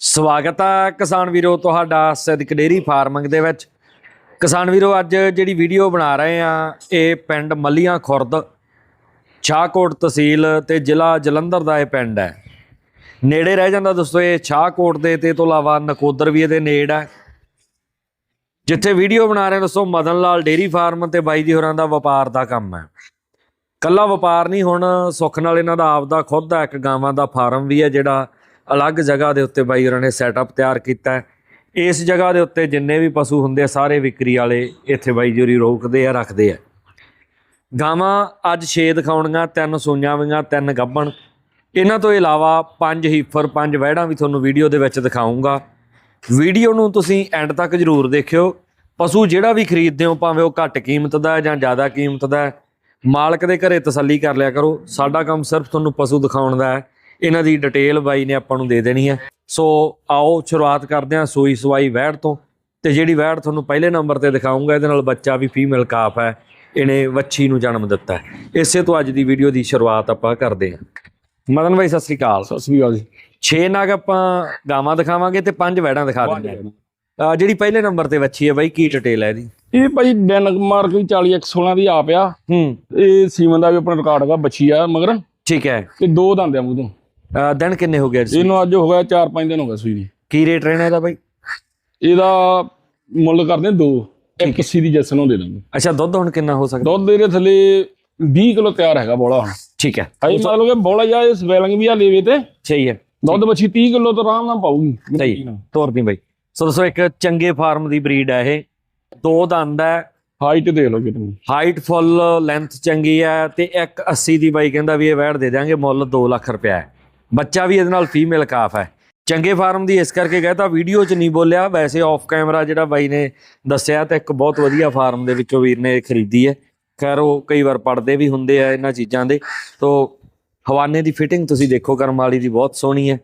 ਸਵਾਗਤ ਹੈ ਕਿਸਾਨ ਵੀਰੋ ਤੁਹਾਡਾ ਸਿੱਧਕ ਡੇਰੀ ਫਾਰਮਿੰਗ ਦੇ ਵਿੱਚ। ਕਿਸਾਨ ਵੀਰੋ, ਅੱਜ ਜਿਹੜੀ ਵੀਡੀਓ ਬਣਾ ਰਹੇ ਆ, ਇਹ ਪਿੰਡ ਮੱਲੀਆਂ ਖੁਰਦ, ਛਾਹਕੋਟ ਤਹਿਸੀਲ ਤੇ ਜ਼ਿਲ੍ਹਾ ਜਲੰਧਰ ਦਾ ਇਹ ਪਿੰਡ ਹੈ। ਨੇੜੇ ਰਹਿ ਜਾਂਦਾ ਦੋਸਤੋ ਇਹ ਛਾਹਕੋਟ ਦੇ ਤੇ ਤੋਂ ਇਲਾਵਾ ਨਕੋਦਰ ਵੀ ਇਹਦੇ ਨੇੜ ਹੈ। ਜਿੱਥੇ ਵੀਡੀਓ ਬਣਾ ਰਹੇ ਹਾਂ ਦੋਸਤੋ, ਮਦਨ ਲਾਲ ਡੇਰੀ ਫਾਰਮ ਤੇ ਬਾਈ ਜੀ ਹੋਰਾਂ ਦਾ ਵਪਾਰ ਦਾ ਕੰਮ ਹੈ। ਕੱਲਾ ਵਪਾਰ ਨਹੀਂ, ਹੁਣ ਸੁੱਖ ਨਾਲ ਇਹਨਾਂ ਦਾ ਆਪਦਾ ਖੁਦ ਦਾ ਇੱਕ ਗਾਵਾਂ ਦਾ ਫਾਰਮ ਵੀ ਹੈ ਜਿਹੜਾ ਅਲੱਗ ਜਗ੍ਹਾ ਦੇ ਉੱਤੇ ਬਾਈ ਹੋਰਾਂ ਨੇ ਸੈਟਅਪ ਤਿਆਰ ਕੀਤਾ ਹੈ। ਇਸ ਜਗ੍ਹਾ ਦੇ ਉੱਤੇ ਜਿੰਨੇ ਵੀ ਪਸ਼ੂ ਹੁੰਦੇ ਆ, ਸਾਰੇ ਵਿਕਰੀ ਵਾਲੇ ਇੱਥੇ ਬਾਈ ਜੋਰੀ ਰੋਕਦੇ ਆ, ਰੱਖਦੇ ਆ। ਗਾਵਾਂ ਅੱਜ 6 ਦਿਖਾਉਣੀਆਂ, ਤਿੰਨ ਸੂਈਆਂ ਵੀਆਂ, ਤਿੰਨ ਗੱਭਣ ਇਹਨਾਂ ਤੋਂ ਇਲਾਵਾ ਪੰਜ ਹੀਫਰ, ਪੰਜ ਵਹਿੜਾਂ ਵੀ ਤੁਹਾਨੂੰ ਵੀਡੀਓ ਦੇ ਵਿੱਚ ਦਿਖਾਉਂਗਾ ਵੀਡੀਓ ਨੂੰ ਤੁਸੀਂ ਐਂਡ ਤੱਕ ਜਰੂਰ ਦੇਖਿਓ। ਪਸ਼ੂ ਜਿਹੜਾ ਵੀ ਖਰੀਦਦੇ ਹੋ, ਭਾਵੇਂ ਉਹ ਘੱਟ ਕੀਮਤ ਦਾ ਜਾਂ ਜ਼ਿਆਦਾ ਕੀਮਤ ਦਾ ਮਾਲਕ ਦੇ ਘਰੇ ਤਸੱਲੀ ਕਰ ਲਿਆ ਕਰੋ। ਸਾਡਾ ਕੰਮ ਸਿਰਫ ਤੁਹਾਨੂੰ ਪਸ਼ੂ ਦਿਖਾਉਣ ਦਾ ਹੈ। ਇਹਨਾਂ ਦੀ ਡਿਟੇਲ ਬਾਈ ਨੇ ਆਪਾਂ ਨੂੰ ਦੇ ਦੇਣੀ ਹੈ। ਸੋ ਆਓ ਸ਼ੁਰੂਆਤ ਕਰਦੇ ਹਾਂ ਸੂਈ ਸਵਾਈ ਵਹਿੜ ਤੋਂ। ਤੇ ਜਿਹੜੀ ਵਹਿੜ ਤੁਹਾਨੂੰ ਪਹਿਲੇ ਨੰਬਰ ਤੇ ਦਿਖਾਉਂਗਾ ਇਹਦੇ ਨਾਲ ਬੱਚਾ ਵੀ ਫੀਮੇਲ ਕਾਫ ਹੈ। ਇਹਨੇ ਵੱਛੀ ਨੂੰ ਜਨਮ ਦਿੱਤਾ ਇਸੇ ਤੋਂ ਅੱਜ ਦੀ ਵੀਡੀਓ ਦੀ ਸ਼ੁਰੂਆਤ ਆਪਾਂ ਕਰਦੇ ਹਾਂ। ਮਦਨ ਭਾਈ ਸਤਿ ਸ੍ਰੀ ਅਕਾਲ। ਸਤਿ ਸ੍ਰੀ ਅਕਾਲ ਜੀ। 6 ਨਾਗ ਆਪਾਂ ਗਾਵਾਂ ਦਿਖਾਵਾਂਗੇ ਤੇ ਪੰਜ ਵੈੜਾਂ ਦਿਖਾ ਦਿੰਦੇ ਆ ਜਿਹੜੀ ਪਹਿਲੇ ਨੰਬਰ ਤੇ ਵੱਛੀ ਹੈ ਬਾਈ ਕੀ ਡਿਟੇਲ ਹੈ ਇਹਦੀ? ਇਹ ਭਾਈ ਡੈਨਮਾਰਕ ਦੀ 40 116 ਦੀ ਆਪ ਆ। ਹੂੰ। ਇਹ ਸੀਮਨ ਦਾ ਵੀ ਆਪਣਾ ਰਿਕਾਰਡ ਹੈਗਾ ਬੱਚੀ ਆ ਮਗਰ। ਠੀਕ ਹੈ। ਤੇ ਦੋ ਦੰਦ ਆ ਮੂੰਹ ਤੋਂ। ਅਹ ਦਿਨ ਕਿੰਨੇ ਹੋ ਗਏ ਅੱਜ ਇਹਨੂੰ ਅੱਜ ਹੋ ਗਿਆ 4-5 ਦਿਨ ਹੋ ਗਏ ਸੂਈ ਦੀ ਕੀ ਰੇਟ ਰਹਿਣਾ ਇਹਦਾ ਬਾਈ? ਇਹਦਾ ਮੁੱਲ ਕਰਦੇ ਦੋ। ਇੱਕ 80 ਦੀ ਜੈਸਨ ਨੂੰ ਦੇ ਦਾਂਗੇ। ਅੱਛਾ ਦੁੱਧ ਹੁਣ ਕਿੰਨਾ ਹੋ ਸਕਦਾ? ਦੁੱਧ ਇਹਦੇ ਥੱਲੇ 20 ਕਿਲੋ ਤਿਆਰ ਹੈਗਾ ਬੋਲਾ ਹੁਣ। ਠੀਕ ਹੈ। ਹਾਈ ਮਤਲਬ ਕਿ ਬੋਲਾ ਜਾ ਇਸ ਵੈਲਿੰਗ ਵੀ ਆ ਲੇਵੇ ਤੇ। ਸਹੀ ਹੈ। ਦੁੱਧ ਬੱਚੀ 30 ਕਿਲੋ ਤੋਂ ਆਰਾਮ ਨਾਲ ਪਾਊਗੀ। ਸਹੀ। ਤੋਰਦੀ ਬਾਈ। ਸੋ ਦੋਸਤੋ ਇੱਕ ਚੰਗੇ ਫਾਰਮ ਦੀ ਬਰੀਡ ਹੈ ਇਹ। ਦੋ ਦੰਦ ਹੈ। ਹਾਈਟ ਦੇਖ ਲਓ ਕਿਤਨੀ ਹਾਈਟ ਫੁੱਲ ਲੈਂਥ ਚੰਗੀ ਹੈ ਤੇ ਇੱਕ 80 ਦੀ ਬਾਈ ਕਹਿੰਦਾ ਵੀ ਇਹ ਵੈੜ ਦੇ ਦਿਆਂਗੇ ਮੁੱਲ 2 ਲੱਖ ਰੁਪਇਆ ਹੈ। ਬੱਚਾ ਵੀ ਇਹਦੇ ਨਾਲ ਫੀਮੇਲ ਕਾਫ ਹੈ। ਚੰਗੇ ਫਾਰਮ ਦੀ ਇਸ ਕਰਕੇ ਕਹਤਾ ਵੀਡੀਓ 'ਚ ਨਹੀਂ ਬੋਲਿਆ। ਵੈਸੇ ਆਫ ਕੈਮਰਾ ਜਿਹੜਾ ਬਾਈ ਨੇ ਦੱਸਿਆ, ਤਾਂ ਇੱਕ ਬਹੁਤ ਵਧੀਆ ਫਾਰਮ ਦੇ ਵਿੱਚੋਂ ਵੀਰ ਨੇ ਇਹ ਖਰੀਦੀ ਹੈ। ਖੈਰ, ਉਹ ਕਈ ਵਾਰ ਪੜਦੇ ਵੀ ਹੁੰਦੇ ਆ ਇਹਨਾਂ ਚੀਜ਼ਾਂ ਦੇ। ਤੋਂ ਹਵਾਨੇ ਦੀ ਫਿਟਿੰਗ ਤੁਸੀਂ ਦੇਖੋ ਕਰਮ ਵਾਲੀ ਦੀ ਬਹੁਤ ਸੋਹਣੀ ਹੈ।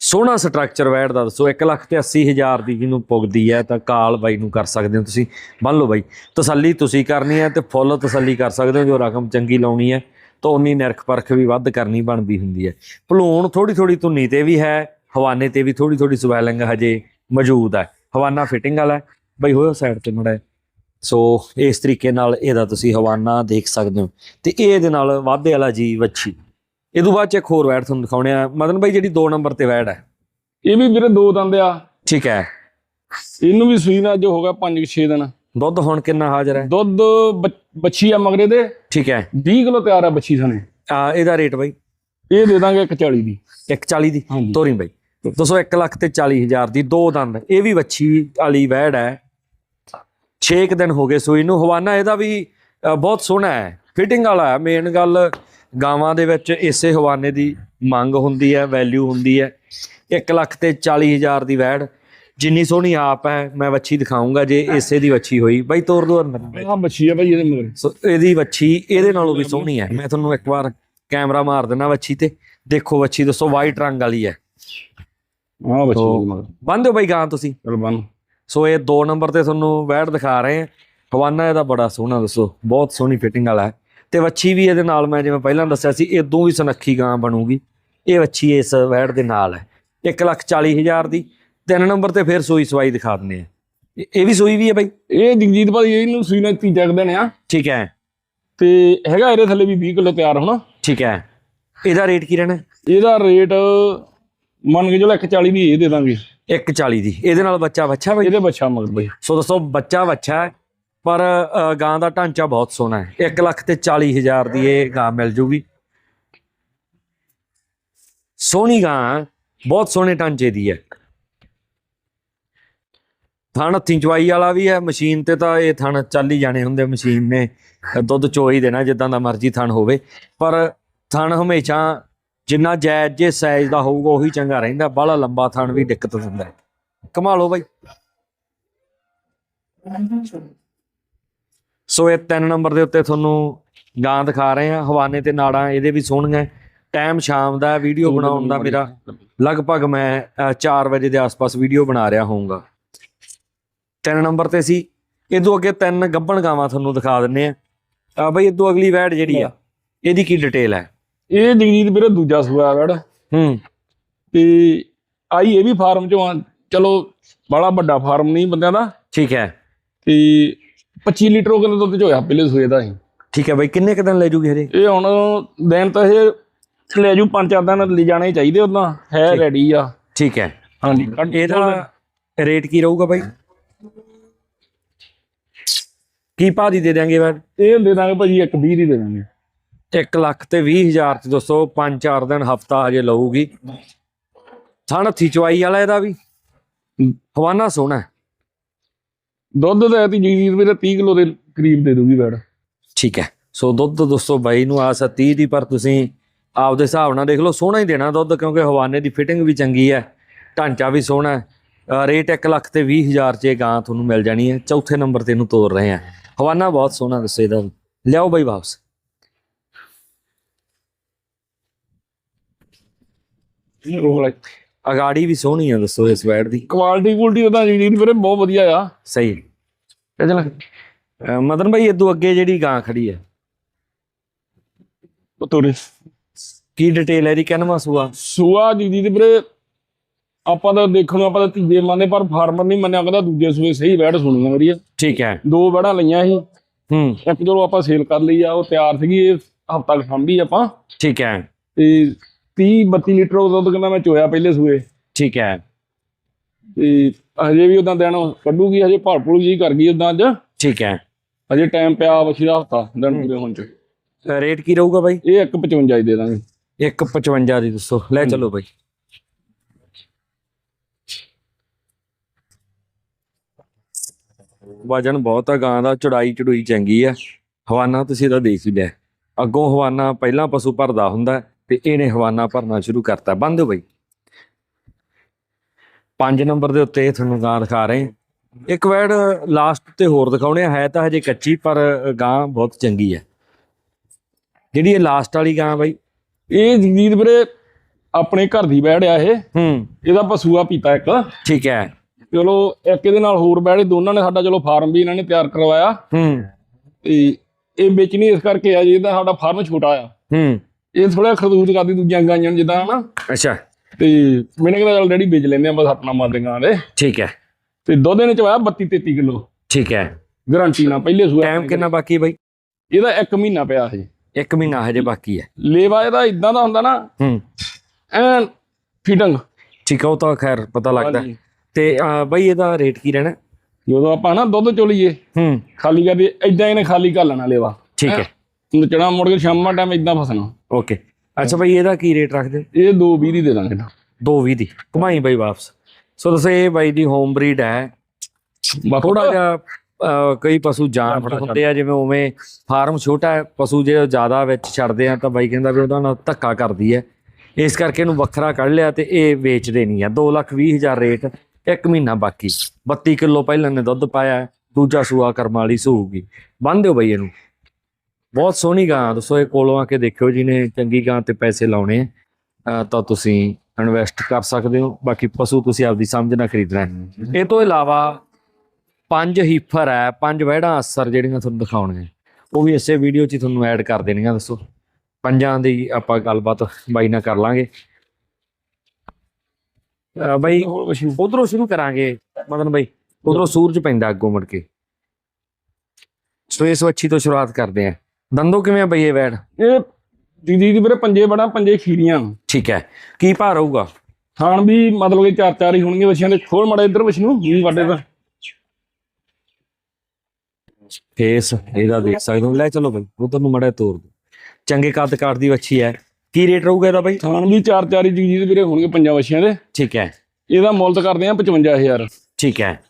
ਸੋਹਣਾ ਸਟਰਕਚਰ ਵੈਟ ਦਾ ਦੱਸੋ 1 ਲੱਖ ਤੇ 80 ਹਜ਼ਾਰ ਦੀ ਜਿਹਨੂੰ ਪੁੱਗਦੀ ਹੈ, ਤਾਂ ਕਾਲ ਬਾਈ ਨੂੰ ਕਰ ਸਕਦੇ ਹੋ ਤੁਸੀਂ। ਮੰਨ ਲਓ ਬਾਈ, ਤਸੱਲੀ ਤੁਸੀਂ ਕਰਨੀ ਹੈ ਤੇ ਫੁੱਲ ਤਸੱਲੀ ਕਰ ਸਕਦੇ ਹੋ, ਜੋ ਰਕਮ ਚੰਗੀ ਲਾਉਣੀ ਹੈ। ਤਾਂ ਉਨੀ ਨਿਰਖ ਪਰਖ ਵੀ ਵੱਧ ਕਰਨੀ ਬਣਦੀ ਹੁੰਦੀ ਹੈ। ਭਲੂਣ ਥੋੜੀ ਥੋੜੀ ਧੁੰਨੀ ਤੇ ਵੀ ਹੈ ਹਵਾਨੇ ਤੇ ਵੀ ਥੋੜੀ ਥੋੜੀ ਸਵੈਲਿੰਗ ਹਜੇ ਮੌਜੂਦ ਹੈ। ਹਵਾਨਾ ਫਿਟਿੰਗ ਵਾਲਾ। ਬਾਈ ਹੋਇਓ ਸਾਈਡ ਤੇ ਮੜਾ ਸੋ ਇਸ ਤਰੀਕੇ ਨਾਲ ਇਹਦਾ ਤੁਸੀਂ ਹਵਾਨਾ ਦੇਖ ਸਕਦੇ ਹੋ। ਤੇ ਇਹ ਇਹਦੇ ਨਾਲ ਵਾਧੇ ਵਾਲਾ ਜੀ ਵੱਛੀ। ਇਹ ਤੋਂ ਬਾਅਦ ਚ ਇੱਕ ਹੋਰ ਵੈੜ ਤੁਹਾਨੂੰ ਦਿਖਾਉਣੇ ਆ। ਮਦਨ ਬਾਈ ਜਿਹੜੀ 2 ਨੰਬਰ ਤੇ ਵੈੜ ਹੈ। ਇਹ ਵੀ ਵੀਰੇ ਦੋ ਦੰਦ ਆ। ਠੀਕ ਹੈ। ਇਹਨੂੰ ਵੀ ਸੂਈ ਨਾਲ ਜੋ ਹੋ ਗਿਆ 5-6 ਦਿਨ। ਦੁੱਧ ਹੁਣ ਕਿੰਨਾ ਹਾਜ਼ਰ ਹੈ? ਦੁੱਧ ਬ- ਬੱਚੀ ਆ ਮਗਰੇ ਦੇ। ਠੀਕ ਹੈ। 20 ਕਿਲੋ ਤਿਆਰ ਆ ਬੱਚੀ ਸਣੇ। ਆ ਇਹਦਾ ਰੇਟ ਬਾਈ? ਇਹ ਦੇ ਦਾਂਗੇ 140 ਦੀ। 140 ਦੀ? ਤੋਰੀ ਬਾਈ। ਦੋਸਤੋ 1 ਲੱਖ ਤੇ 40 ਹਜ਼ਾਰ ਦੀ ਦੋ ਦੰਦ। ਇਹ ਵੀ ਵੱਛੀ ਵਾਲੀ ਵੈੜ ਹੈ। 6 ਦਿਨ ਹੋ ਗਏ ਸੂਈ ਨੂੰ। ਹਵਾਨਾ ਇਹਦਾ ਵੀ ਬਹੁਤ ਸੋਹਣਾ ਹੈ। ਫਿਟਿੰਗ ਵਾਲਾ ਹੈ। ਮੇਨ ਗੱਲ ਗਾਵਾਂ ਦੇ ਵਿੱਚ ਇਸੇ ਹਵਾਨੇ ਦੀ ਮੰਗ ਹੁੰਦੀ ਹੈ ਵੈਲਿਊ ਹੁੰਦੀ ਹੈ। 1 ਲੱਖ ਤੇ 40 ਹਜ਼ਾਰ ਦੀ ਵੈੜ। ਜਿੰਨੀ ਸੋਹਣੀ ਆਪ ਹੈ ਮੈਂ ਵੱਛੀ ਦਿਖਾਉਂਗਾ ਜੇ ਇਸੇ ਦੀ ਵੱਛੀ ਹੋਈ। ਬਾਈ ਤੋਰ ਦੋ ਅੰਦਰ। ਆਹ ਬੱਚੀ ਆ ਭਾਈ ਇਹਦੇ ਮਗਰੇ। ਸੋ ਇਹਦੀ ਵੱਛੀ ਇਹਦੇ ਨਾਲੋਂ ਵੀ ਸੋਹਣੀ ਹੈ। ਮੈਂ ਤੁਹਾਨੂੰ ਇੱਕ ਵਾਰ ਕੈਮਰਾ ਮਾਰ ਦਿੰਦਾ ਵੱਛੀ ਤੇ। ਦੇਖੋ ਵੱਛੀ ਦੱਸੋ ਵਾਈਟ ਰੰਗ ਵਾਲੀ ਹੈ। ਬੱਚੀ ਤੋ- ਇਹਦੇ ਮਗਰ। ਬੰਦ ਦਿਓ ਬਾਈ ਗਾਂ ਤੁਸੀਂ। ਚਲ ਬੰਨ ਸੋ ਇਹ 2 ਨੰਬਰ ਤੇ ਤੁਹਾਨੂੰ ਵੈੜ ਦਿਖਾ ਰਹੇ ਹਾਂ। ਹਵਾਨਾ ਇਹਦਾ ਬੜਾ ਸੋਹਣਾ ਦੱਸੋ। ਬਹੁਤ ਸੋਹਣੀ ਫਿਟਿੰਗ ਵਾਲਾ ਹੈ। ਤੇ ਵੱਛੀ ਵੀ ਇਹਦੇ ਨਾਲ ਮੈਂ ਜਿਵੇਂ ਪਹਿਲਾਂ ਦੱਸਿਆ ਸੀ ਇਦੋਂ ਵੀ ਸੁਨੱਖੀ ਗਾਂ ਬਣੂਗੀ। ਇਹ ਵੱਛੀ ਇਸ ਵੈੜ ਦੇ ਨਾਲ ਹੈ। 1 ਲੱਖ 40 ਹਜ਼ਾਰ ਦੀ। ਤਿੰਨ ਨੰਬਰ ਤੇ ਫਿਰ ਸੂਈ ਸਵਾਈ ਦਿਖਾ ਦਿੰਦੇ ਆ। ਇਹ- ਇਹ ਵੀ ਸੂਈ ਵੀ ਹੈ ਬਾਈ? ਇਹ ਜਗਜੀਤ ਭਾਈ ਇਹਨੂੰ ਸੂਈ ਨਾਲ ਤੀਜਾ ਕੁ ਦਿਨ ਆ। ਠੀਕ ਹੈ। ਤੇ ਹੈਗਾ ਇਹਦੇ ਥੱਲੇ ਵੀ 20 ਕਿਲੋ ਤਿਆਰ ਹੋਣਾ। ਠੀਕ ਹੈ। ਇਹਦਾ ਰੇਟ ਕੀ ਰਹਿਣਾ? ਇਹਦਾ ਰੇਟ ਮੰਨ ਕੇ ਚਲੋ 140 ਦੀ ਇਹ ਦੇ ਦਾਂਗੇ। 140 ਦੀ। ਇਹਦੇ ਨਾਲ ਬੱਚਾ ਬੱਚਾ ਬਾਈ? ਇਹਦੇ ਬੱਚਾ ਮਗਰ ਭਾਈ ਸੋ ਦੋਸਤੋ ਬੱਚਾ ਹੈ ਪਰ ਅ, ਗਾਂ ਦਾ ਢਾਂਚਾ ਬਹੁਤ ਸੋਹਣਾ ਹੈ। 1 ਲੱਖ ਤੇ 40 ਹਜ਼ਾਰ ਦੀ ਇਹ ਗਾਂ ਮਿਲ ਜੂਗੀ। ਸੋਹਣੀ ਗਾਂ ਬਹੁਤ ਸੋਹਣੇ ਢਾਂਚੇ ਦੀ ਹੈ। ਥਣ ਹੱਥੀਂ ਚਵਾਈ ਵਾਲਾ ਵੀ ਹੈ, ਮਸ਼ੀਨ ਤੇ ਤਾਂ ਇਹ ਥਣ ਚੱਲ ਹੀ ਜਾਣੇ ਹੁੰਦੇ, ਮਸ਼ੀਨ ਨੇ ਦੁੱਧ ਚੋ ਹੀ ਦੇਣਾ ਜਿੱਦਾਂ ਦਾ ਮਰਜ਼ੀ ਥਣ ਹੋਵੇ। ਪਰ ਥਣ ਹਮੇਸ਼ਾ ਜਿੰਨਾ ਜਾਇਜ਼ ਜੇ ਸਾਈਜ਼ ਦਾ ਹੋਊਗਾ, ਉਹੀ ਚੰਗਾ ਰਹਿੰਦਾ, ਬਾਹਲਾ ਲੰਬਾ ਥਣ ਵੀ ਦਿੱਕਤ ਦਿੰਦਾ ਹੈ। ਕਮਾ ਬਾਈ। ਸੋ ਇਹ ਤਿੰਨ ਨੰਬਰ ਦੇ ਉੱਤੇ ਤੁਹਾਨੂੰ ਗਾਂ ਦਿਖਾ ਰਹੇ ਆ ਹਵਾਨੇ ਤੇ ਨਾੜਾਂ, ਇਹਦੇ ਵੀ ਸੋਹਣੀਆਂ ਟਾਈਮ ਸ਼ਾਮ ਦਾ ਵੀਡੀਓ ਬਣਾਉਣ ਦਾ ਮੇਰਾ। ਲਗਭਗ ਮੈਂ 4 ਵਜੇ ਦੇ ਆਸ-ਪਾਸ ਵੀਡੀਓ ਬਣਾ ਰਿਹਾ ਹੋਊਗਾ। ਤਿੰਨ ਨੰਬਰ ਤੇ ਸੀ। ਇਦੋਂ ਅੱਗੇ ਤਿੰਨ ਗੱਭਣ ਗਾਵਾਂ ਤੁਹਾਨੂੰ ਦਿਖਾ ਦਿੰਨੇ ਆ। ਆ ਬਈ ਇਦੋਂ ਅਗਲੀ ਵੈੜ ਜਿਹੜੀ ਆ ਇਹਦੀ ਕੀ ਡਿਟੇਲ ਹੈ ਇਹ ਜਗਜੀਤ ਵੀਰੇ ਦੂਜਾ ਸੂਆ ਵੜ। ਹੂੰ। ਤੇ ਆਈ ਇਹ ਵੀ ਫਾਰਮ ਚੋਂ ਆ। ਚਲੋ ਬੜਾ ਵੱਡਾ ਫਾਰਮ ਨਹੀਂ ਬੰਦਿਆਂ ਦਾ। ਠੀਕ ਹੈ। ਤੇ 25 ਲੀਟਰ ਉਹ ਕਹਿੰਦੇ ਦੁੱਧ ਚ ਹੋਇਆ ਪਹਿਲੇ ਸੂਏ ਦਾ ਹੀ। ਠੀਕ ਹੈ ਬਾਈ ਕਿੰਨੇ ਕੁ ਦਿਨ ਲੈ ਜੂਗੀ ਹਜੇ? ਇਹ ਹੁਣ ਦਿਨ ਤਾਂ ਇਹ ਲੈ ਜੂ ਪੰਜ ਚਾਰ ਦਿਨ ਲੈ ਜਾਣੇ ਚਾਹੀਦੇ ਉਦਾਂ। ਹੈ ਰੈਡੀ ਆ। ਠੀਕ ਹੈ। ਹਾਂਜੀ ਇਹਦਾ ਰੇਟ ਕੀ ਰਹੂਗਾ ਬਾਈ? ਕੀ ਭਾਅ ਦੀ ਦੇ ਦਿਆਂਗੇ ਬਾਅਦ ਇਹ ਦੇ ਦਾਂਗੇ ਭਾਜੀ ਇੱਕ 20 ਦੀ ਦੇ ਦਾਂਗੇ 1 ਲੱਖ ਤੇ 20 ਹਜ਼ਾਰ ਚ ਦੋਸਤੋ 5-4 ਦਿਨ ਹਫਤਾ ਹਜੇ ਲਊਗੀ। ਥਣ ਹੱਥੀ ਚਵਾਈ ਵਾਲਾ ਇਹਦਾ ਵੀ। ਹਵਾਨਾ ਸੋਹਣਾ ਹੈ। ਦੁੱਧ ਦਾ ਤੀ ਜੀ ਵੀਰੇ 30 ਕਿਲੋ ਦੇ ਕਰੀਬ ਦੇ ਦੂਗੀ ਬੈੜ ਠੀਕ ਹੈ। ਸੋ ਦੁੱਧ ਦੋਸਤੋ ਬਾਈ ਨੂੰ ਆਸ ਹੈ 30 ਦੀ ਪਰ ਤੁਸੀਂ ਆਪਦੇ ਹਿਸਾਬ ਨਾਲ ਦੇਖ ਲਓ ਸੋਹਣਾ ਹੀ ਦੇਣਾ ਦੁੱਧ ਕਿਉਂਕਿ ਹਵਾਨੇ ਦੀ ਫਿਟਿੰਗ ਵੀ ਚੰਗੀ ਹੈ। ਢਾਂਚਾ ਵੀ ਸੋਹਣਾ ਹੈ। ਰੇਟ 1 ਲੱਖ ਤੇ 20 ਹਜ਼ਾਰ ਚ ਇਹ ਗਾਂ ਤੁਹਾਨੂੰ ਮਿਲ ਜਾਣੀ ਹੈ। ਚੌਥੇ ਨੰਬਰ ਤੇ ਇਹਨੂੰ ਤੋਰ ਰਹੇ ਆ ਹਵਾਨਾ ਬਹੁਤ ਸੋਹਣਾ ਦੱਸੋ ਇਹਦਾ। ਲਿਆਓ ਬਾਈ ਵਾਪਸ। ਉਹ ਅਗਾੜੀ ਵੀ ਸੋਹਣੀ ਆ ਦੱਸੋ ਇਸ ਵੈਡ ਦੀ। ਕੁਆਲਿਟੀ ਕੁਆਲਿਟੀ ਉਹਦਾ ਜੀ ਵੀਰੇ ਬਹੁਤ ਵਧੀਆ ਆ। ਸਹੀ। ਚੱਲ ਮਦਨ ਭਾਈ ਇਦੋਂ ਅੱਗੇ ਜਿਹੜੀ ਗਾਂ ਖੜੀ ਹੈ ਤੋਰੇ। ਕੀ ਡਿਟੇਲ ਹੈ ਇਹਦੀ? ਕਿੰਨਵਾ ਸੂਆ? ਸੂਆ ਜੀ ਦੀ ਵੀਰੇ ਆਪਾਂ ਤਾਂ ਦੇਖਣ ਨੂੰ ਆਪਾਂ ਤਾਂ ਤੀਜੇ ਮੰਨਦੇ ਪਰ ਫਾਰਮਰ ਨਹੀਂ ਮੰਨਿਆ ਕਹਿੰਦਾ ਦੂਜੇ ਸੂਏ ਸਹੀ ਬੈੜ ਸੁਣੀਆਂ ਮੇਰੀ ਠੀਕ ਹੈ। ਦੋ ਬੈੜਾਂ ਲਈਆਂ ਸੀ। ਹੂੰ। ਇੱਕ ਜਦੋਂ ਆਪਾਂ ਸੇਲ ਕਰ ਲਈ ਆ ਉਹ ਤਿਆਰ ਸੀਗੀ ਇਹ ਹਫਤਾ ਕੁ ਸਾਂਭੀ ਆਪਾਂ। ਠੀਕ ਹੈ। ਤੇ 30 32 ਲੀਟਰ ਉਹ ਦੁੱਧ ਕਹਿੰਦਾ ਮੈਂ ਚੋਇਆ ਪਹਿਲੇ ਸੂਏ। ਠੀਕ ਹੈ। ਤੇ ਹਜੇ ਵੀ ਉਦਾਂ ਦਿਨ ਕੱਢੂਗੀ ਹਜੇ ਭਾਲ ਭੂਲ ਜੀ ਕਰ ਗਈ ਉਦਾਂ ਅੱਜ। ਠੀਕ ਹੈ। ਹਜੇ ਟਾਈਮ ਪਿਆ ਵਛੀ ਦਾ ਹਫਤਾ ਦਿਨ ਪੂਰੇ ਹੋਣ ਚ। ਰੇਟ ਕੀ ਰਹੂਗਾ ਬਾਈ? ਇਹ 155 ਹੀ ਦੇ ਦਾਂਗੇ। 155 ਦੀ ਦੱਸੋ। ਲੈ ਚਲੋ ਬਾਈ। ਵਜਨ ਬਹੁਤ ਆ ਗਾਂ ਦਾ ਚੜਾਈ ਚੜੂਈ ਚੰਗੀ ਆ। ਹਵਾਨਾ ਤੁਸੀਂ ਇਹਦਾ ਦੇਖ ਹੀ ਲਿਆ। ਅੱਗੋਂ ਹਵਾਨਾ ਪਹਿਲਾਂ ਪਸ਼ੂ ਭਰਦਾ ਹੁੰਦਾ ਤੇ ਇਹਨੇ ਹਵਾਨਾ ਭਰਨਾ ਸ਼ੁਰੂ ਕਰਤਾ। ਬੰਦ ਬਾਈ। ਪੰਜ ਨੰਬਰ ਦੇ ਉੱਤੇ ਤੁਹਾਨੂੰ ਗਾਂ ਦਿਖਾ ਰਹੇ। ਇੱਕ ਵੈਡ ਲਾਸਟ ਤੇ ਹੋਰ ਦਿਖਾਉਣੇ ਆ, ਹੈ ਤਾਂ ਹਜੇ ਕੱਚੀ ਪਰ ਗਾਂ ਬਹੁਤ ਚੰਗੀ ਹੈ ਜਿਹੜੀ ਇਹ ਲਾਸਟ ਵਾਲੀ ਗਾਂ ਬਾਈ ਇਹ ਜਗਦੀਦ ਵੀਰੇ ਆਪਣੇ ਘਰ ਦੀ ਬੈੜ ਆ ਇਹ। ਹੂੰ। ਇਹਦਾ ਪਸੂਆ ਪੀਤਾ ਇੱਕ। ਠੀਕ ਹੈ। ਚਲੋ ਇੱਕ ਇਹਦੇ ਨਾਲ ਹੋਰ ਬੈੜੇ ਦੋਨਾਂ ਨੇ ਸਾਡਾ ਚਲੋ ਫਾਰਮ ਵੀ ਇਹਨਾਂ ਨੇ ਤਿਆਰ ਕਰਵਾਇਆ। ਹੂੰ। ਤੇ ਇਹ ਵੇਚਣੀ ਇਸ ਕਰਕੇ ਆ ਜੀ ਇਹਦਾ ਸਾਡਾ ਫਾਰਮ ਛੋਟਾ ਆ। ਹੂੰ। ਇਹ ਥੋੜਾ ਖਰਦੂਤ ਕਰਦੀ ਦੂਜੀਆਂ ਗਾਈਆਂ ਨੂੰ ਜਿੱਦਾਂ ਹਨਾ। ਅੱਛਾ। ਤੇ ਮੈਨੇ ਕਹਿੰਦਾ ਚੱਲ ਡੈਡੀ ਵੇਚ ਲੈਂਦੇ ਆ ਬਸ ਆਪਣਾ ਮਾਦੇ ਗਾਂ ਦੇ। ਠੀਕ ਹੈ। ਤੇ ਦੁੱਧ ਇਹਨੇ ਚ ਆਇਆ 32 33 ਕਿਲੋ। ਠੀਕ ਹੈ। ਗਾਰੰਟੀ ਨਾਲ ਪਹਿਲੇ ਸੂਆ ਟਾਈਮ ਕਿੰਨਾ ਬਾਕੀ ਬਾਈ? ਇਹਦਾ 1 ਮਹੀਨਾ ਪਿਆ ਸੀ ਇੱਕ ਮਹੀਨਾ ਹਜੇ ਬਾਕੀ ਹੈ। ਲੇਵਾ ਇਹਦਾ ਇਦਾਂ ਦਾ ਹੁੰਦਾ ਨਾ ਹੂੰ। ਐਨ ਫਿਟੰਗ। ਠੀਕ ਹੈ ਉਹ ਤਾਂ ਖੈਰ ਪਤਾ ਲੱਗਦਾ। ਹਾਂਜੀ। ਤੇ ਬਾਈ ਇਹਦਾ ਰੇਟ ਕੀ ਰਹਿਣਾ? ਜਦੋਂ ਆਪਾਂ ਨਾ ਦੁੱਧ ਚੋਲੀਏ ਹੂੰ। ਖਾਲੀ ਕਰਦੇ ਇਦਾਂ ਇਹਨੇ ਖਾਲੀ ਕਰ ਲੈਣਾ ਲੇਵਾ। ਠੀਕ ਹੈ? ਚਣਾ ਮੁੜ ਕੇ ਸ਼ਾਮਾਂ ਟਾਈਮ ਇਦਾਂ ਫਸਣਾ। ਓਕੇ ਅੱਛਾ ਬਾਈ ਇਹਦਾ ਕੀ ਰੇਟ ਰੱਖਦੇ? ਇਹ 220 ਦੀ ਦੇ ਦਾਂਗੇ ਨਾ 220 ਦੀ। ਘੁਮਾਈ ਬਾਈ ਵਾਪਸ। ਸੋ ਦੱਸੋ ਇਹ ਬਾਈ ਦੀ ਹੋਮ ਬਰੀਡ ਹੈ। ਥੋੜਾ ਜਿਹਾ ਕਈ ਪਸ਼ੂ ਜਾਨ ਹੁੰਦੇ ਆ ਜਿਵੇਂ ਉਵੇਂ ਫਾਰਮ ਛੋਟਾ ਹੈ ਪਸ਼ੂ ਜੇ ਜ਼ਿਆਦਾ ਵਿੱਚ ਛੱਡਦੇ ਆ ਤਾਂ ਬਾਈ ਕਹਿੰਦਾ ਵੀ ਉਹਦਾ ਨਾਲ ਧੱਕਾ ਕਰਦੀ ਹੈ। ਇਸ ਕਰਕੇ ਇਹਨੂੰ ਵੱਖਰਾ ਕੱਢ ਲਿਆ ਤੇ ਇਹ ਵੇਚਦੇ ਨਹੀਂ ਆ। 2 ਲੱਖ 20 ਹਜ਼ਾਰ ਰੇਟ ਇੱਕ ਮਹੀਨਾ ਬਾਕੀ। 32 ਕਿਲੋ ਪਹਿਲਾਂ ਨੇ ਦੁੱਧ ਪਾਇਆ ਦੂਜਾ ਸੂਆ ਕਰਮ ਵਾਲੀ ਸੂਗੀ। ਬੰਨ ਦਿਓ ਬਾਈ ਇਹਨੂੰ। ਬਹੁਤ ਸੋਹਣੀ ਗਾਂ ਦੱਸੋ ਇਹ ਕੋਲੋਂ ਆ ਕੇ ਦੇਖਿਓ ਜਿਹਨੇ ਚੰਗੀ ਗਾਂ ਤੇ ਪੈਸੇ ਲਾਉਣੇ ਆ, ਤਾਂ ਤੁਸੀਂ ਇਨਵੈਸਟ ਕਰ ਸਕਦੇ ਹੋ। ਬਾਕੀ ਪਸ਼ੂ ਤੁਸੀਂ ਆਪਦੀ ਸਮਝ ਨਾਲ ਖਰੀਦਣਾ ਇਹ ਤੋਂ ਇਲਾਵਾ ਪੰਜ ਹੀਫਰ ਹੈ ਪੰਜ ਵਹਿੜਾਂ ਅਸਰ ਜਿਹੜੀਆਂ ਤੁਹਾਨੂੰ ਦਿਖਾਉਣਗੇ ਉਹ ਵੀ ਇਸੇ ਵੀਡੀਓ 'ਚ ਤੁਹਾਨੂੰ ਐਡ ਕਰ ਦੇਣੀਆਂ ਦੱਸੋ। ਪੰਜਾਂ ਦੀ ਆਪਾਂ ਗੱਲਬਾਤ ਬਾਈ ਨਾਲ ਕਰ ਲਾਂਗੇ। ਬਾਈ ਉਧਰੋਂ ਸ਼ੁਰੂ ਕਰਾਂਗੇ ਮਦਨ ਬਾਈ। ਉਧਰੋਂ ਸੂਰਜ ਪੈਂਦਾ ਅੱਗੋਂ ਮੁੜ ਕੇ। ਸੋ ਇਸ ਵੱਛੀ ਤੋਂ ਸ਼ੁਰੂਆਤ ਕਰਦੇ ਆਂ ਦੰਦੋ ਕਿਵੇਂ ਆ ਬਈ ਇਹ ਵੈੜ? ਇਹ ਦੀਦੀ ਦੀ ਵੀਰੇ ਪੰਜੇ ਬੜਾ ਪੰਜੇ ਖੀਰੀਆਂ। ਠੀਕ ਹੈ। ਕੀ ਭਾਅ ਰਹੂਗਾ? ਖਾਣ ਵੀ ਮਤਲਬ ਕਿ ਚਾਰ ਚਾਰ ਹੀ ਹੋਣਗੇ ਵਛੀਆਂ ਦੇ। ਖੋਲ ਮੜਾ ਇੱਧਰ ਵਛ ਨੂੰ ਮੂੰਹ ਵੱਡੇ ਦਾ ਫੇਸ ਇਹਦਾ ਦੇਖ ਸਕਦੇ ਹੋ। ਲੈ ਚਲੋ ਬਈ ਉਹ ਤੁਹਾਨੂੰ ਮੜਾ ਤੋਰ ਦੋ ਚੰਗੇ ਕੱਦ ਕਾਠ ਦੀ ਵੱਛੀ ਹੈ। ਕੀ ਰੇਟ ਰਹੂਗਾ ਇਹਦਾ ਬਾਈ? ਖਾਣ ਵੀ ਚਾਰ ਚਾਰ ਹੀ ਦੇ ਵੀਰੇ ਹੋਣਗੇ ਪੰਜਾਂ ਵਛੀਆਂ ਦੇ। ਠੀਕ ਹੈ। ਇਹਦਾ ਮੁੱਲ ਤਾਂ ਕਰਦੇ ਆ 55000 ਠੀਕ ਹੈ।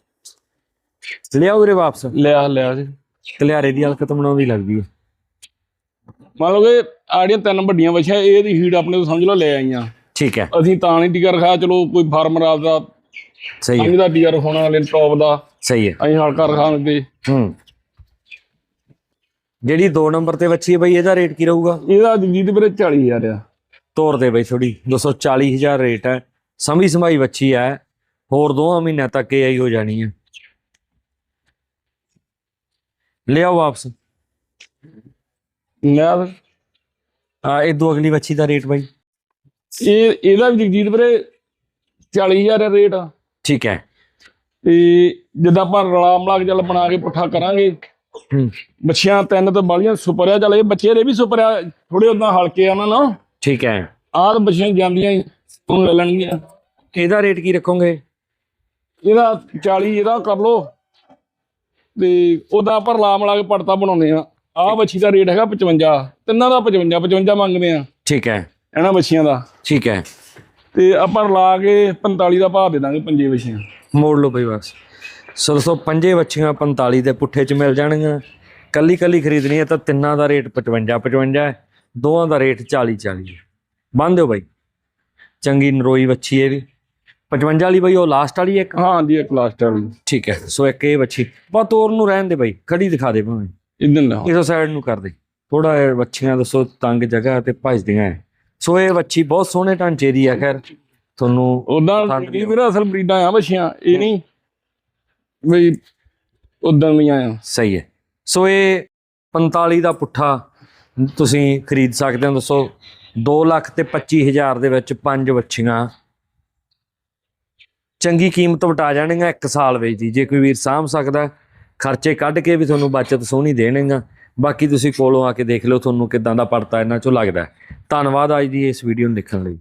ਲਿਆਓ ਵੀਰੇ ਵਾਪਸ। ਲਿਆ ਲਿਆ ਜੀ। ਕਲਿਆਰੇ ਦੀ ਹਲਕਤ ਬਣਾਉਂਦੀ ਲੱਗਦੀ ਹੈ। ਮੰਨ ਲਓ ਕਿ ਆੜੀਆਂ ਤਿੰਨ ਵੱਡੀਆਂ ਵਛੀਆਂ ਇਹਦੀ ਹੀਟ ਆਪਣੇ ਤੋਂ ਸਮਝ ਲਓ ਲੈ ਆਈਆਂ। ਠੀਕ ਹੈ। ਅਸੀਂ ਤਾਂ ਨਹੀਂ ਟੀਕਾ ਰਖਾਇਆ ਚਲੋ ਕੋਈ ਫਾਰਮਰ ਆਪਦਾ ਸਹੀ ਹੈ। ਦਾ ਟੀਕਾ ਰਖਾਉਣ ਵਾਲੇ ਟੌਪ ਦਾ। ਸਹੀ ਹੈ। ਅਸੀਂ ਹਲਕਾ ਰਖਾਉਣ ਦੇ ਹੂੰ। ਜਿਹੜੀ 2 ਨੰਬਰ ਤੇ ਵੱਛੀ ਹੈ ਬਈ ਇਹਦਾ ਰੇਟ ਕੀ ਰਹੂਗਾ? ਇਹਦਾ ਦੇ ਵੀਰੇ 40000 ਆ। ਤੋਰ ਦੇ ਬਈ ਥੋੜੀ 240000 ਰੇਟ ਹੈ। ਸਮੀ ਸਮਾਈ ਵੱਛੀ ਹੈ। ਹੋਰ ਦੋਹਾਂ ਮਹੀਨਿਆਂ ਤੱਕ ਇਹ ਆਈ ਹੋ ਜਾਣੀ ਹੈ। ਲਿਆਓ ਵਾਪਸ। ਮੈਂ ਆ ਇਹ ਦੋ ਅਗਲੀ ਵੱਛੀ ਦਾ ਰੇਟ ਬਾਈ। ਇਹ ਇਹਦਾ ਵੀ ਜਗਜੀਤ ਵੀਰੇ 40000 ਹੈ ਰੇਟ। ਠੀਕ ਹੈ। ਤੇ ਜਿੱਦਾਂ ਆਪਾਂ ਰਲਾ ਮਲਾ ਕੇ ਚੱਲ ਬਣਾ ਕੇ ਪੁੱਠਾ ਕਰਾਂਗੇ ਬੱਚਿਆਂ ਤਿੰਨ ਤੇ ਬਾਲੀਆਂ ਸੁਪਰ ਆ ਚੱਲ ਬੱਚੇ ਦੇ ਵੀ ਸੁਪਰ ਆ ਥੋੜੇ ਉਦਾਂ ਹਲਕੇ ਆ ਨਾ ਨਾ। ਠੀਕ ਹੈ। ਆਹ ਤਾਂ ਬੱਚੀਆਂ ਜਾਂਦੀਆਂ ਹੀ ਉਹਨੂੰ ਲੈ ਲੈਣਗੀਆਂ। ਇਹਦਾ ਰੇਟ ਕੀ ਰੱਖੋਗੇ? ਇਹਦਾ 40 ਇਹਦਾ ਕਰ ਲੋ ਤੇ ਉਹਦਾ ਆਪਾਂ ਰਲਾ ਮਲਾ ਕੇ ਪੜਤਾ ਬਣਾਉਂਦੇ ਆ ਆਹ ਬੱਚੀ ਦਾ ਰੇਟ ਹੈਗਾ 55 ਤਿੰਨਾਂ ਦਾ 55 55 ਮੰਗਦੇ ਆ ਠੀਕ ਹੈ। ਇਹਨਾਂ ਬੱਚੀਆਂ ਦਾ? ਠੀਕ ਹੈ। ਤੇ ਆਪਾਂ ਰਲਾ ਕੇ 45 ਦਾ ਭਾਅ ਦੇ ਦਾਂਗੇ ਪੰਜੇ ਬੱਚੀਆਂ ਮੋੜ ਲਓ ਬਈ ਬਸ ਸੋ ਦੋਸਤੋ ਪੰਜੇ ਬੱਚੀਆਂ 45 ਦੇ ਪੁੱਠੇ ਚ ਮਿਲ ਜਾਣਗੀਆਂ। ਕੱਲੀ ਕੱਲੀ ਖਰੀਦਣੀ ਹੈ ਤਾਂ ਤਿੰਨਾਂ ਦਾ ਰੇਟ 55 55 ਹੈ ਦੋਵਾਂ ਦਾ ਰੇਟ 40 40 ਹੈ। ਬੰਨ ਦਿਓ ਬਾਈ। ਚੰਗੀ ਨਰੋਈ ਬੱਚੀ ਇਹ ਵੀ। 55 ਵਾਲੀ ਬਈ ਉਹ ਲਾਸਟ ਵਾਲੀ ਹੈ ਇੱਕ? ਹਾਂ ਜੀ ਇੱਕ ਲਾਸਟ ਵਾਲੀ। ਠੀਕ ਹੈ ਸੋ ਇੱਕ ਇਹ ਬੱਚੀ ਬਾ ਤੋਰ ਨੂੰ ਰਹਿਣ ਦੇ ਬਾਈ ਖੜੀ ਦਿਖਾ ਦੇ ਭਾਵੇਂ। ਇਦਾਂ ਨਾ ਇਸੋ ਸਾਈਡ ਨੂੰ ਕਰ ਦੇ। ਥੋੜਾ ਬੱਚੀਆਂ ਦੱਸੋ ਤੰਗ ਜਗ੍ਹਾ ਤੇ ਭਜਦੀਆਂ ਹੈ। ਸੋ ਇਹ ਬੱਚੀ ਬਹੁਤ ਸੋਹਣੇ ਢਾਂਚੇ ਦੀ ਹੈ ਖੈਰ। ਤੁਹਾਨੂੰ ਕੀ ਮੇਰਾ ਅਸਲ ਬਰੀਡਾਂ ਆ ਬੱਚੀਆਂ ਇਹ ਨਹੀਂ। ਵੀ ਉਦਾਂ ਵੀ ਆਇਆ। ਸਹੀ ਹੈ। ਸੋ ਇਹ 45 ਦਾ ਪੁੱਠਾ ਤੁਸੀਂ ਖਰੀਦ ਸਕਦੇ ਹੋ। ਦੱਸੋ 2 ਲੱਖ ਤੇ 25000 ਦੇ ਵਿੱਚ ਪੰਜ ਵੱਛੀਆਂ। ਚੰਗੀ ਕੀਮਤ ਵਟਾ ਜਾਣਗੀਆਂ ਇੱਕ ਸਾਲ ਵਿੱਚ ਦੀ ਜੇ ਕੋਈ ਵੀਰ ਸਾਂਭ ਸਕਦਾ, ਖਰਚੇ ਕੱਢ ਕੇ ਵੀ ਤੁਹਾਨੂੰ ਬਚਤ ਸੋਹਣੀ ਦੇਣਗੀਆਂ ਬਾਕੀ ਤੁਸੀਂ ਕੋਲੋਂ ਆ ਕੇ ਦੇਖ ਲਓ ਤੁਹਾਨੂੰ ਕਿਦਾਂ ਦਾ ਪੜਤਾ ਇਹਨਾਂ ਚੋਂ ਲੱਗਦਾ ਧੰਨਵਾਦ ਅੱਜ ਦੀ ਇਸ ਵੀਡੀਓ ਨੂੰ ਦੇਖਣ ਲਈ।